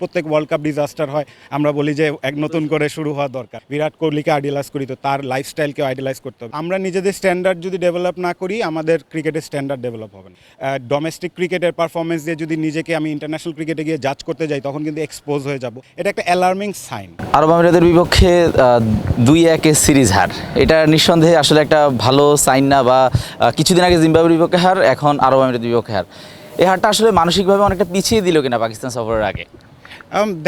প্রত্যেক world cup disaster হয়, আমরা বলি যে এক নতুন করে শুরু হওয়া দরকার। বিরাট কোহলিকে আইডিয়ালাইজ করি তো, তার লাইফস্টাইলকে আইডিয়ালাইজ করতে হবে। আমরা নিজেদের স্ট্যান্ডার্ড যদি ডেভেলপ না করি, আমাদের ক্রিকেটের স্ট্যান্ডার্ড ডেভেলপ হবে না। ডোমেস্টিক ক্রিকেটের পারফরমেন্স দিয়ে যদি নিজেকে আমি ইন্টারন্যাশনাল ক্রিকেটে গিয়ে জাজ করতে যাই, তখন কিন্তু এক্সপোজ হয়ে যাব। এটা একটা অ্যালার্মিং সাইন আরব আমিরাতের বিপক্ষে দুই একের সিরিজ হার। এটা নিঃসন্দেহে আসলে একটা ভালো সাইন না বা কিছুদিন আগে জিম্বাবুয়ের বিপক্ষে হার, এখন আরব আমিরাতের বিপক্ষে হার। এই হারটা আসলে মানসিকভাবে অনেকটা পিছিয়ে দিল কিনা পাকিস্তান সফরের আগে।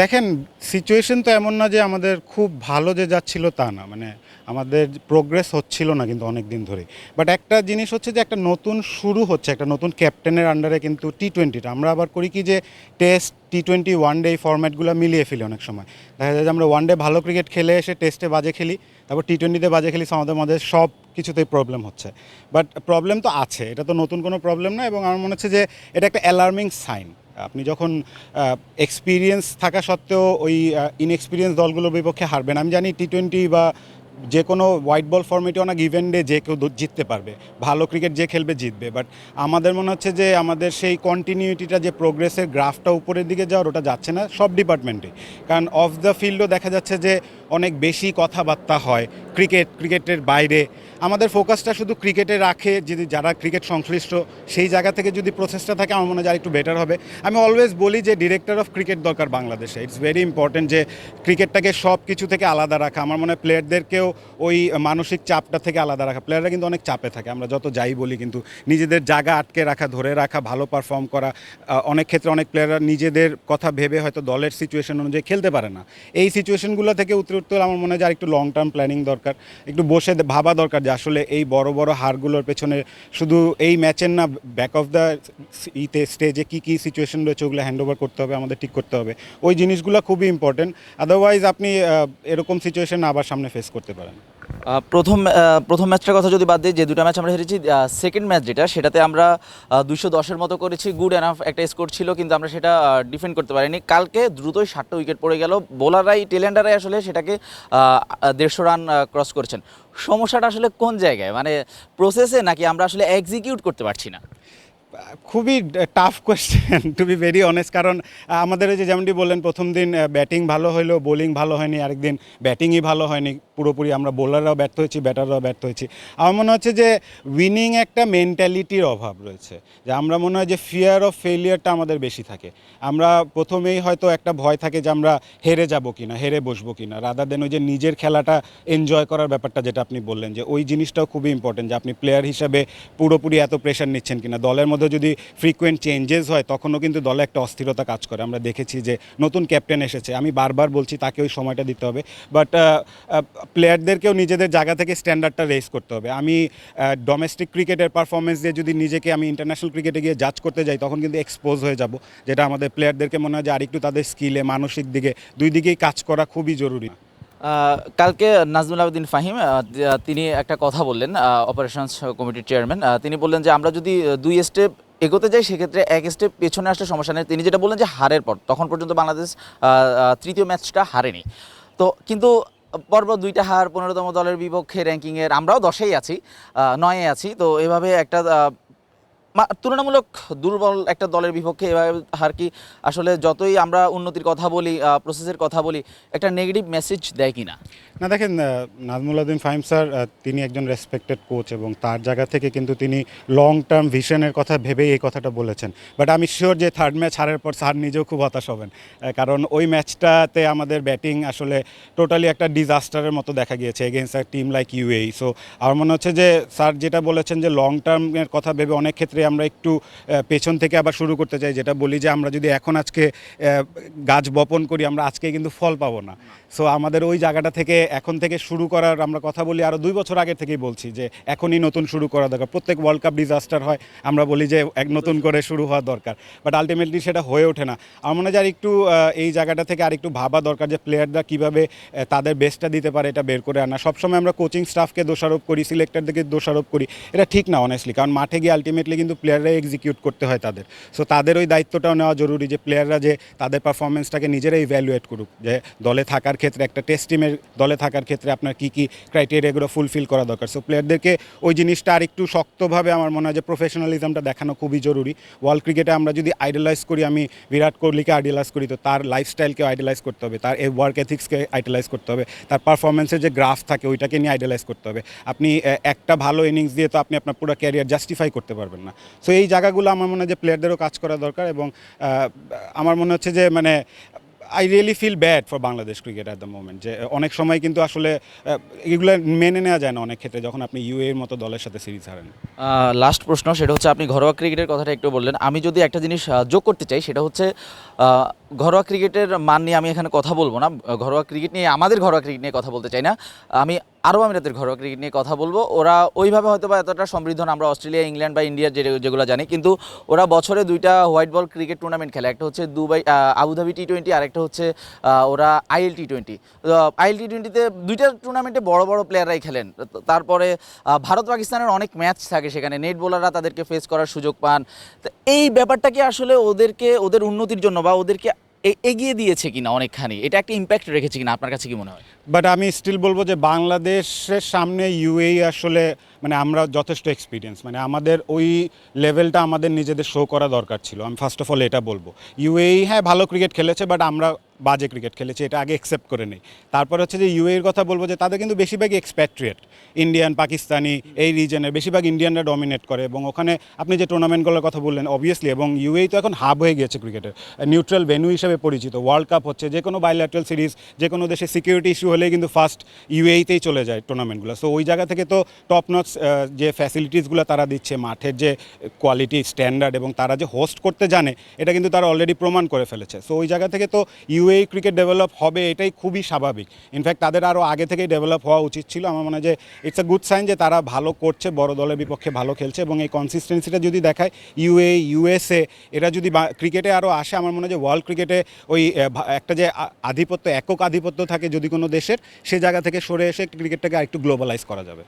দেখেন সিচুয়েশন তো এমন না যে আমাদের খুব ভালো যে যাচ্ছিল তা না। মানে আমাদের প্রোগ্রেস হচ্ছিল না কিন্তু অনেক দিন ধরে। বাট একটা জিনিস হচ্ছে যে একটা নতুন শুরু হচ্ছে, একটা নতুন ক্যাপ্টেনের আন্ডারে কিন্তু টি টোয়েন্টিটা আমরা আবার করি কি যে test T twenty one day এই ফর্ম্যাটগুলো মিলিয়ে ফেলি অনেক সময়। দেখা যায় যে আমরা ওয়ান ডে ভালো ক্রিকেট খেলে এসে টেস্টে বাজে খেলি, তারপর টি টোয়েন্টিতে বাজে খেলি, আমাদের মাঝে সব কিছুতেই প্রবলেম হচ্ছে। বাট প্রবলেম তো আছে, এটা তো নতুন কোনো প্রবলেম না, এবং আমার মনে হচ্ছে যে এটা একটা অ্যালার্মিং সাইন আপনি যখন এক্সপিরিয়েন্স থাকা সত্ত্বেও ওই ইনএক্সপিরিয়েন্স দলগুলোর বিপক্ষে হারবেন। আমি জানি টি টোয়েন্টি বা যে কোনো হোয়াইট বল ফর্মেটে অনেক ইভেন্টে যে কেউ জিততে পারবে। ভালো ক্রিকেট যে খেলবে, জিতবে। বাট আমাদের মনে হচ্ছে যে আমাদের সেই কন্টিনিউটিটা যে প্রোগ্রেসের গ্রাফটা উপরের দিকে যাওয়ার, ওটা যাচ্ছে না। সব ডিপার্টমেন্টে কারণ অফ দ্য ফিল্ডও দেখা যাচ্ছে যে অনেক বেশি কথাবার্তা হয়। ক্রিকেট ক্রিকেটের বাইরে। আমাদের ফোকাসটা শুধু ক্রিকেটে রাখে যদি যারা ক্রিকেট সংশ্লিষ্ট, সেই জায়গা থেকে যদি প্রসেসটা থাকে, আমার মনে হয় একটু বেটার হবে। আমি অলওয়েজ বলি যে ডিরেক্টর অফ ক্রিকেট দরকার বাংলাদেশে। ইটস ভেরি ইম্পর্টেন্ট যে ক্রিকেটটাকে সব কিছু থেকে আলাদা রাখা। আমার মনে হয় প্লেয়ারদেরকেও ওই মানসিক চাপটা থেকে আলাদা রাখা। প্লেয়াররা কিন্তু অনেক চাপে থাকে, আমরা যত যাই বলি, কিন্তু নিজেদের জায়গা আটকে রাখা, ধরে রাখা, ভালো পারফর্ম করা অনেক ক্ষেত্রে অনেক প্লেয়াররা নিজেদের কথা ভেবে হয়তো দলের সিচুয়েশন অনুযায়ী খেলতে পারে না। এই সিচুয়েশনগুলো থেকে উত্তর উত্তর আমার মনে হয় যে আর একটু লং টার্ম প্ল্যানিং দরকার। একটু বসে ভাবা দরকার যে আসলে এই বড় বড় হারগুলোর পেছনে শুধু এই ম্যাচের না ব্যাক অফ দ্য ইতে স্টেজে কী কী সিচুয়েশন রয়েছে ওগুলো হ্যান্ড ওভার করতে হবে, আমাদের ঠিক করতে হবে। ওই জিনিসগুলো খুবই ইম্পর্টেন্ট আদারওয়াইজ আপনি এরকম সিচুয়েশন আবার সামনে ফেস করতে পারেন। প্রথম প্রথম ম্যাচটার কথা যদি বাদ দিই, যে দুটো ম্যাচ আমরা হেরেছি সেকেন্ড ম্যাচ যেটা, সেটাতে আমরা দুশো দশের মতো করেছি গুড অ্যানাফ একটা স্কোর ছিল, কিন্তু আমরা সেটা ডিফেন্ড করতে পারিনি। কালকে দ্রুতই ষাটটা উইকেট পড়ে গেল। বোলাররাই টেলেন্ডারাই আসলে সেটাকে দেড়শো রান ক্রস করেছেন। সমস্যাটা আসলে কোন জায়গায়? মানে প্রসেসে নাকি আমরা আসলে এক্সিকিউট করতে পারছি না? খুবই tough question to be very honest কারণ আমাদের যে যেমনটি বললেন, প্রথম দিন ব্যাটিং ভালো হইল বোলিং ভালো হয়নি, আরেকদিন ব্যাটিংই ভালো হয়নি, পুরোপুরি আমরা বোলাররাও ব্যর্থ হয়েছি ব্যাটাররাও ব্যর্থ হয়েছি। আমার মনে হচ্ছে যে উইনিং একটা মেন্টালিটির অভাব রয়েছে, যে আমরা মনে হয় যে ফিয়ার অফ ফেলিয়ারটা আমাদের বেশি থাকে। আমরা প্রথমেই হয়তো একটা ভয় থাকে যে আমরা হেরে যাব কিনা, হেরে বসবো কি না রাদার দেন ওই যে নিজের খেলাটা এনজয় করার ব্যাপারটা যেটা আপনি বললেন, যে ওই জিনিসটাও খুবই ইম্পর্টেন্ট যে আপনি প্লেয়ার হিসাবে পুরোপুরি এত প্রেশার নিচ্ছেন কিনা, দলের মধ্যে যদি ফ্রিকোয়েন্ট চেঞ্জেস হয়, তখনও কিন্তু দলে একটা অস্থিরতা কাজ করে। আমরা দেখেছি যে নতুন ক্যাপ্টেন এসেছে। আমি বারবার বলছি, তাকে ওই সময়টা দিতে হবে। বাট প্লেয়ারদেরকেও নিজেদের জায়গা থেকে স্ট্যান্ডার্ডটা রেস করতে হবে। আমি ডোমেস্টিক ক্রিকেটের পারফরমেন্স দিয়ে যদি নিজেকে আমি ইন্টারন্যাশনাল ক্রিকেটে গিয়ে জাজ করতে যাই, তখন কিন্তু এক্সপোজ হয়ে যাব। যেটা আমাদের প্লেয়ারদেরকে মনে হয় যে আরেকটু তাদের স্কিলে মানসিক দিকে, দুই দিকেই কাজ করা খুবই জরুরি। কালকে নাজমুল আবেদিন ফাহিম তিনি একটা কথা বললেন অপারেশনস কমিটির চেয়ারম্যান তিনি বললেন যে আমরা যদি দুই স্টেপ এগোতে যাই, সেক্ষেত্রে এক স্টেপ পেছনে আসলে সমস্যা নেই। তিনি যেটা বললেন যে হারের পর, তখন পর্যন্ত বাংলাদেশ তৃতীয় ম্যাচটা হারেনি। তো কিন্তু পরপর দুইটা হার, পনেরোতম দলের বিপক্ষে র্যাঙ্কিংয়ের আমরাও দশেই আছি নয়ে আছি। তো এভাবে একটা তুলনামূলক দুর্বল একটা দলের বিপক্ষে এভাবে হার কি? আসলে যতই আমরা উন্নতির কথা বলি প্রসেসের কথা বলি একটা নেগেটিভ মেসেজ দেয় কি না না দেখেন আহ, নাজমুল্লাদিন ফাহিম স্যার তিনি একজন রেসপেক্টেড কোচ এবং তার জায়গা থেকে কিন্তু তিনি লং টার্ম ভিশনের কথা ভেবেই এই কথাটা বলেছেন। বাট আমি শিওর যে থার্ড ম্যাচ হারের পর স্যার নিজেও খুব হতাশ হবেন। কারণ ওই ম্যাচটাতে আমাদের ব্যাটিং আসলে টোটালি একটা ডিজাস্টারের মতো দেখা গিয়েছে against a team like UAE so আমার মনে হচ্ছে যে স্যার যেটা বলেছেন যে লং টার্মের কথা ভেবে অনেক ক্ষেত্রে আমরা একটু পেছন থেকে আবার শুরু করতে চাই, যেটা বলি যে আমরা যদি এখন আজকে গাছ বপন করি, আমরা আজকে কিন্তু ফল পাবো না। সো আমাদের ওই জায়গাটা থেকে, এখন থেকে শুরু করার আমরা কথা বলি আরও দুই বছর আগে থেকেই বলছি যে এখনই নতুন শুরু করা দরকার। প্রত্যেক ওয়ার্ল্ড কাপ ডিজাস্টার হয়, আমরা বলি যে এক নতুন করে শুরু হওয়া দরকার। বাট আলটিমেটলি সেটা হয়ে ওঠে না। আমার মনে হয় একটু এই জায়গাটা থেকে আর একটু ভাবা দরকার যে প্লেয়াররা কীভাবে তাদের বেস্টটা দিতে পারে, এটা বের করে আনা। সবসময় আমরা কোচিং স্টাফকে দোষারোপ করি সিলেক্টরদেরকে দোষারোপ করি, এটা ঠিক না অনেস্টলি কারণ মাঠে গিয়ে আলটিমেটলি কিন্তু প্লেয়াররা এক্সিকিউট করতে হয় তাদের। সো তাদের ওই দায়িত্বটাও নেওয়া জরুরি যে প্লেয়াররা যে তাদের পারফরমেন্সটাকে নিজেরাই ইভ্যালুয়েট করুক। যে দলে থাকার ক্ষেত্রে একটা টেস্ট টিমের দলে থাকার ক্ষেত্রে আপনার কী কী ক্রাইটেরিয়াগুলো ফুলফিল করা দরকার। সো প্লেয়ারদেরকে ওই জিনিসটা আর একটু শক্তভাবে আমার মনে হয় যে প্রফেশনালিজমটা দেখানো খুবই জরুরি। ওয়ার্ল্ড ক্রিকেটে আমরা যদি আইডলাইজ করি, আমি বিরাট কোহলিকে আইডলাইজ করি, তো তার লাইফস্টাইলকে আইডলাইজ করতে হবে, তার ওয়ার্ক এথিক্সকে আইডলাইজ করতে হবে, তার পারফরমেন্সের যে গ্রাফ থাকে, ওইটাকে নিয়ে আইডলাইজ করতে হবে। আপনি একটা ভালো ইনিংস দিয়ে তো আপনি আপনার পুরো ক্যারিয়ার জাস্টিফাই করতে পারবেন না। সো এই জায়গাগুলো আমার মনে হয় যে প্লেয়ারদেরও কাজ করা দরকার এবং আমার মনে হচ্ছে যে মানে I really feel bad for Bangladesh cricket at the moment যে, অনেক সময় কিন্তু আসলে এগুলো মেনে নেওয়া যায় না অনেক ক্ষেত্রে যখন আপনি ইউএ এর মতো দলের সাথে সিরিজ হারেন। লাস্ট প্রশ্ন, সেটা হচ্ছে আপনি ঘরোয়া ক্রিকেটের কথাটা একটু বললেন। আমি যদি একটা জিনিস যোগ করতে চাই, সেটা হচ্ছে ঘরোয়া ক্রিকেটের মান নিয়ে আমি এখানে কথা বলব না। ঘরোয়া ক্রিকেট নিয়ে, আমাদের ঘরোয়া ক্রিকেট নিয়ে কথা বলতে চাই না। আমি আরও আমিরাতের ঘরোয়া ক্রিকেট নিয়ে কথা বলব। ওরা ওইভাবে হয়তো বা এতটা সমৃদ্ধ না। আমরা অস্ট্রেলিয়া, ইংল্যান্ড বা ইন্ডিয়ার যে যেগুলো জানি। কিন্তু ওরা বছরে দুইটা হোয়াইট বল ক্রিকেট টুর্নামেন্ট খেলে। একটা হচ্ছে Dubai Abu Dhabi T twenty আর একটা হচ্ছে ওরা IL T twenty IL T টোয়েন্টিতে দুইটা টুর্নামেন্টে বড় বড় প্লেয়াররাই খেলেন। তারপরে ভারত পাকিস্তানের অনেক ম্যাচ থাকে সেখানে। নেট বোলাররা তাদেরকে ফেস করার সুযোগ পান। এই ব্যাপারটা কি আসলে ওদেরকে, ওদের উন্নতির জন্য বা ওদেরকে এগিয়ে দিয়েছে কিনা অনেকখানি? এটা একটা ইম্প্যাক্ট রেখেছে কিনা? আপনার কাছে কি মনে হয়? বাট আমি স্টিল বলব যে বাংলাদেশের সামনে ইউএই আসলে মানে আমরা যথেষ্ট এক্সপিরিয়েন্স মানে আমাদের ওই লেভেলটা আমাদের নিজেদের শো করা দরকার ছিল। আমি ফার্স্ট অফ অল এটা বলব। ইউএই হ্যাঁ ভালো ক্রিকেট খেলেছে বাট আমরা বাজে ক্রিকেট খেলেছে, এটা আগে অ্যাকসেপ্ট করে নেই। তারপর হচ্ছে যে ইউএর কথা বলব যে তাদের কিন্তু বেশিরভাগই এক্সপ্যাট্রিয়েট ইন্ডিয়ান পাকিস্তানি এই রিজনের বেশিরভাগ ইন্ডিয়ানরা ডমিনেট করে এবং ওখানে আপনি যে টুর্নামেন্টগুলোর কথা বললেন অবভিয়াসলি এবং ইউএই তো এখন হাব হয়ে গিয়েছে ক্রিকেটের নিউট্রাল ভেন্যু হিসেবে পরিচিত ওয়ার্ল্ড কাপ হচ্ছে যে কোনো বাইল্যাটারাল সিরিজ যে কোনো দেশে সিকিউরিটি ইস্যু হলেই কিন্তু ফার্স্ট ইউএইতেই চলে যায় টুর্নামেন্টগুলো সো ওই জায়গা থেকে তো টপ নচ যে ফ্যাসিলিটিসগুলো তারা দিচ্ছে, মাঠের যে কোয়ালিটি স্ট্যান্ডার্ড এবং তারা যে হোস্ট করতে জানে, এটা কিন্তু তারা অলরেডি প্রমাণ করে ফেলেছে। সো ওই জায়গা থেকে তো ইউএই ক্রিকেট ডেভেলপ হবে এটাই খুবই স্বাভাবিক। ইনফ্যাক্ট তাদের আরও আগে থেকেই ডেভেলপ হওয়া উচিত ছিল। আমার মনে হয় যে ইটস আ গুড সাইন যে তারা ভালো করছে, বড় দলের বিপক্ষে ভালো খেলছে এবং এই কনসিস্টেন্সিটা যদি দেখায় ইউএ ইউএসএ এরা যদি ক্রিকেটে আরও আসে, আমার মনে হয় যে ওয়ার্ল্ড ক্রিকেটে ওই একটা যে আধিপত্য, একক আধিপত্য থাকে যদি কোনো দেশের, সে জায়গা থেকে সরে এসে ক্রিকেটটাকে আরেকটু গ্লোবালাইজ করা যাবে।